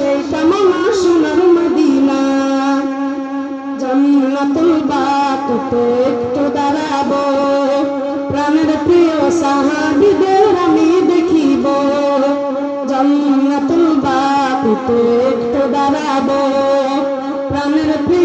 মনের সেই কামনা সোনার মদিনা। জান্নাতুল বাতুতে একটু দাঁড়াবো। প্রাণের প্রিয় সাহাবিদের আমি দেখিব। জান্নাতুল বাতুতে একটু দাঁড়াবো। প্রাণের প্রিয়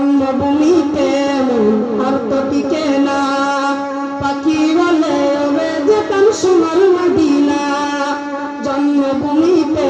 জন্মভূমিতে আর তো টিকে না। পাখি বলে ওবে যেতাম সোনার মদিনা। জন্মভূমিতে